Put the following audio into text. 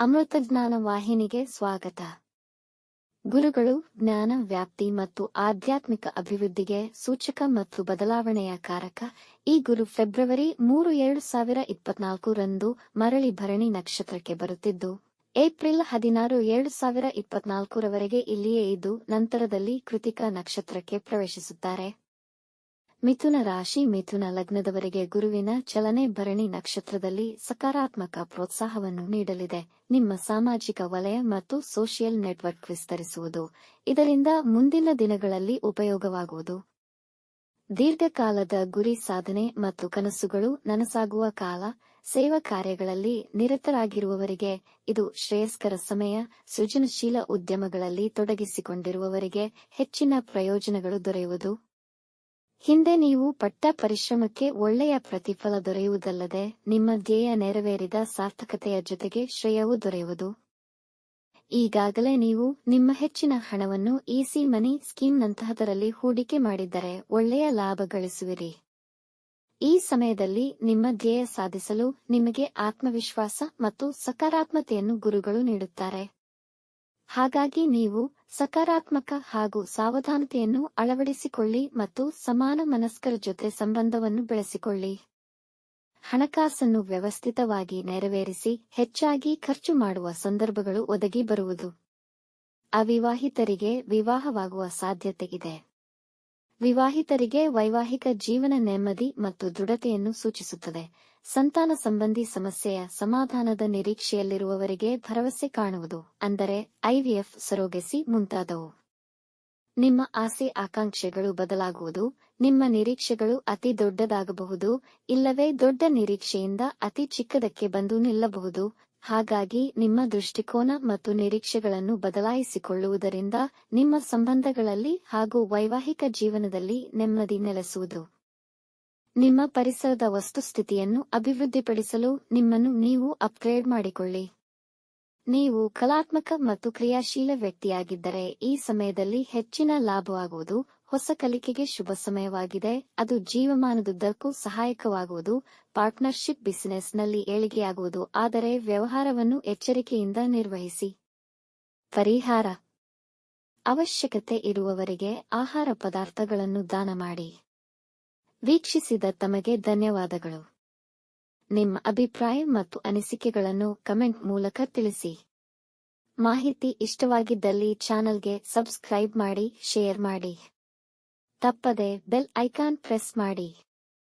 ಅಮೃತ ಜ್ಞಾನ ವಾಹಿನಿಗೆ ಸ್ವಾಗತ. ಗುರುಗಳು, ಜ್ಞಾನ, ವ್ಯಾಪ್ತಿ ಮತ್ತು ಆಧ್ಯಾತ್ಮಿಕ ಅಭಿವೃದ್ಧಿಗೆ ಸೂಚಕ ಮತ್ತು ಬದಲಾವಣೆಯ ಕಾರಕ ಈ ಗುರು ಫೆಬ್ರವರಿ ಮೂರು ಎರಡು ಸಾವಿರ ಇಪ್ಪತ್ನಾಲ್ಕು ರಂದು ಮರಳಿ ಭರಣಿ ನಕ್ಷತ್ರಕ್ಕೆ ಬರುತ್ತಿದ್ದು, ಏಪ್ರಿಲ್ ಹದಿನಾರು ಎರಡು ಸಾವಿರ ಇಪ್ಪತ್ನಾಲ್ಕರವರೆಗೆ ಇಲ್ಲಿಯೇ ಇದ್ದು, ನಂತರದಲ್ಲಿ ಕೃತಿಕ ನಕ್ಷತ್ರಕ್ಕೆ ಪ್ರವೇಶಿಸುತ್ತಾರೆ. ಮಿಥುನ ರಾಶಿ ಮಿಥುನ ಲಗ್ನದವರೆಗೆ ಗುರುವಿನ ಚಲನೆ ಭರಣಿ ನಕ್ಷತ್ರದಲ್ಲಿ ಸಕಾರಾತ್ಮಕ ಪ್ರೋತ್ಸಾಹವನ್ನು ನೀಡಲಿದೆ. ನಿಮ್ಮ ಸಾಮಾಜಿಕ ವಲಯ ಮತ್ತು ಸೋಷಿಯಲ್ ನೆಟ್ವರ್ಕ್ ವಿಸ್ತರಿಸುವುದು ಇದರಿಂದ ಮುಂದಿನ ದಿನಗಳಲ್ಲಿ ಉಪಯೋಗವಾಗುವುದು. ದೀರ್ಘಕಾಲದ ಗುರಿ ಸಾಧನೆ ಮತ್ತು ಕನಸುಗಳು ನನಸಾಗುವ ಕಾಲ, ಸೇವಾ ಕಾರ್ಯಗಳಲ್ಲಿ ನಿರತರಾಗಿರುವವರಿಗೆ, ಇದು ಶ್ರೇಯಸ್ಕರ ಸಮಯ, ಸೃಜನಶೀಲ ಉದ್ಯಮಗಳಲ್ಲಿ ತೊಡಗಿಸಿಕೊಂಡಿರುವವರಿಗೆ ಹೆಚ್ಚಿನ ಪ್ರಯೋಜನಗಳು ದೊರೆಯುವುದು. ಹಿಂದೆ ನೀವು ಪಟ್ಟ ಪರಿಶ್ರಮಕ್ಕೆ ಒಳ್ಳೆಯ ಪ್ರತಿಫಲ ದೊರೆಯುವುದಲ್ಲದೆ, ನಿಮ್ಮ ಧ್ಯೇಯ ನೆರವೇರಿದ ಸಾರ್ಥಕತೆಯ ಜೊತೆಗೆ ಶ್ರೇಯವೂ ದೊರೆಯುವುದು. ಈಗಾಗಲೇ ನೀವು ನಿಮ್ಮ ಹೆಚ್ಚಿನ ಹಣವನ್ನು ಇಸಿ ಮನಿ ಸ್ಕೀಮ್ನಂತಹದರಲ್ಲಿ ಹೂಡಿಕೆ ಮಾಡಿದ್ದರೆ ಒಳ್ಳೆಯ ಲಾಭ ಗಳಿಸುವಿರಿ. ಈ ಸಮಯದಲ್ಲಿ ನಿಮ್ಮ ಧ್ಯೇಯ ಸಾಧಿಸಲು ನಿಮಗೆ ಆತ್ಮವಿಶ್ವಾಸ ಮತ್ತು ಸಕಾರಾತ್ಮತೆಯನ್ನು ಗುರುಗಳು ನೀಡುತ್ತಾರೆ. ಹಾಗಾಗಿ ನೀವು ಸಕಾರಾತ್ಮಕ ಹಾಗೂ ಸಾವಧಾನತೆಯನ್ನು ಅಳವಡಿಸಿಕೊಳ್ಳಿ ಮತ್ತು ಸಮಾನ ಮನಸ್ಕರ ಜೊತೆ ಸಂಬಂಧವನ್ನು ಬೆಳೆಸಿಕೊಳ್ಳಿ. ಹಣಕಾಸನ್ನು ವ್ಯವಸ್ಥಿತವಾಗಿ ನೆರವೇರಿಸಿ ಹೆಚ್ಚಾಗಿ ಖರ್ಚು ಮಾಡುವ ಸಂದರ್ಭಗಳು ಒದಗಿ ಬರುವುದು. ಅವಿವಾಹಿತರಿಗೆ ವಿವಾಹವಾಗುವ ಸಾಧ್ಯತೆ ಇದೆ. ವಿವಾಹಿತರಿಗೆ ವೈವಾಹಿಕ ಜೀವನ ನೆಮ್ಮದಿ ಮತ್ತು ದೃಢತೆಯನ್ನು ಸೂಚಿಸುತ್ತದೆ. ಸಂತಾನ ಸಂಬಂಧಿ ಸಮಸ್ಯೆಯ ಸಮಾಧಾನದ ನಿರೀಕ್ಷೆಯಲ್ಲಿರುವವರಿಗೆ ಭರವಸೆ ಕಾಣುವುದು, ಅಂದರೆ ಐವಿಎಫ್ ಸರೋಗೆಸಿ ಮುಂತಾದವು. ನಿಮ್ಮ ಆಸೆ ಆಕಾಂಕ್ಷೆಗಳು ಬದಲಾಗುವುದು, ನಿಮ್ಮ ನಿರೀಕ್ಷೆಗಳು ಅತಿ ದೊಡ್ಡದಾಗಬಹುದು, ಇಲ್ಲವೇ ದೊಡ್ಡ ನಿರೀಕ್ಷೆಯಿಂದ ಅತಿ ಚಿಕ್ಕದಕ್ಕೆ ಬಂದು ನಿಲ್ಲಬಹುದು ಹಾಗಾಗಿ ನಿಮ್ಮ ದೃಷ್ಟಿಕೋನ ಮತ್ತು ನಿರೀಕ್ಷೆಗಳನ್ನು ಬದಲಾಯಿಸಿಕೊಳ್ಳುವುದರಿಂದ ನಿಮ್ಮ ಸಂಬಂಧಗಳಲ್ಲಿ ಹಾಗೂ ವೈವಾಹಿಕ ಜೀವನದಲ್ಲಿ ನೆಮ್ಮದಿ ನೆಲೆಸುವುದು. ನಿಮ್ಮ ಪರಿಸರದ ವಸ್ತುಸ್ಥಿತಿಯನ್ನು ಅಭಿವೃದ್ಧಿಪಡಿಸಲು ನಿಮ್ಮನ್ನು ನೀವು ಅಪ್ಗ್ರೇಡ್ ಮಾಡಿಕೊಳ್ಳಿ. ನೀವು ಕಲಾತ್ಮಕ ಮತ್ತು ಕ್ರಿಯಾಶೀಲ ವ್ಯಕ್ತಿಯಾಗಿದ್ದರೆ ಈ ಸಮಯದಲ್ಲಿ ಹೆಚ್ಚಿನ ಲಾಭವಾಗುವುದು ಹೊಸ ಕಲಿಕೆಗೆ ಶುಭ ಸಮಯವಾಗಿದೆ. ಅದು ಜೀವಮಾನದುದ್ದಕ್ಕೂ ಸಹಾಯಕವಾಗುವುದು. ಪಾರ್ಟ್ನರ್ಶಿಪ್ ಬಿಸಿನೆಸ್ನಲ್ಲಿ ಏಳಿಗೆಯಾಗುವುದು. ಆದರೆ ವ್ಯವಹಾರವನ್ನು ಎಚ್ಚರಿಕೆಯಿಂದ ನಿರ್ವಹಿಸಿ. ಪರಿಹಾರ. ಅವಶ್ಯಕತೆ ಇರುವವರಿಗೆ ಆಹಾರ ಪದಾರ್ಥಗಳನ್ನು ದಾನ ಮಾಡಿ. ವೀಕ್ಷಿಸಿದ ತಮಗೆ ಧನ್ಯವಾದಗಳು. ನಿಮ್ಮ ಅಭಿಪ್ರಾಯ ಮತ್ತು ಅನಿಸಿಕೆಗಳನ್ನು ಕಮೆಂಟ್ ಮೂಲಕ ತಿಳಿಸಿ. ಮಾಹಿತಿ ಇಷ್ಟವಾಗಿದ್ದಲ್ಲಿ ಚಾನಲ್ಗೆ ಸಬ್ಸ್ಕ್ರೈಬ್ ಮಾಡಿ, ಶೇರ್ ಮಾಡಿ. ತಪ್ಪದೆ ಬೆಲ್ ಐಕಾನ್ ಪ್ರೆಸ್ ಮಾಡಿ.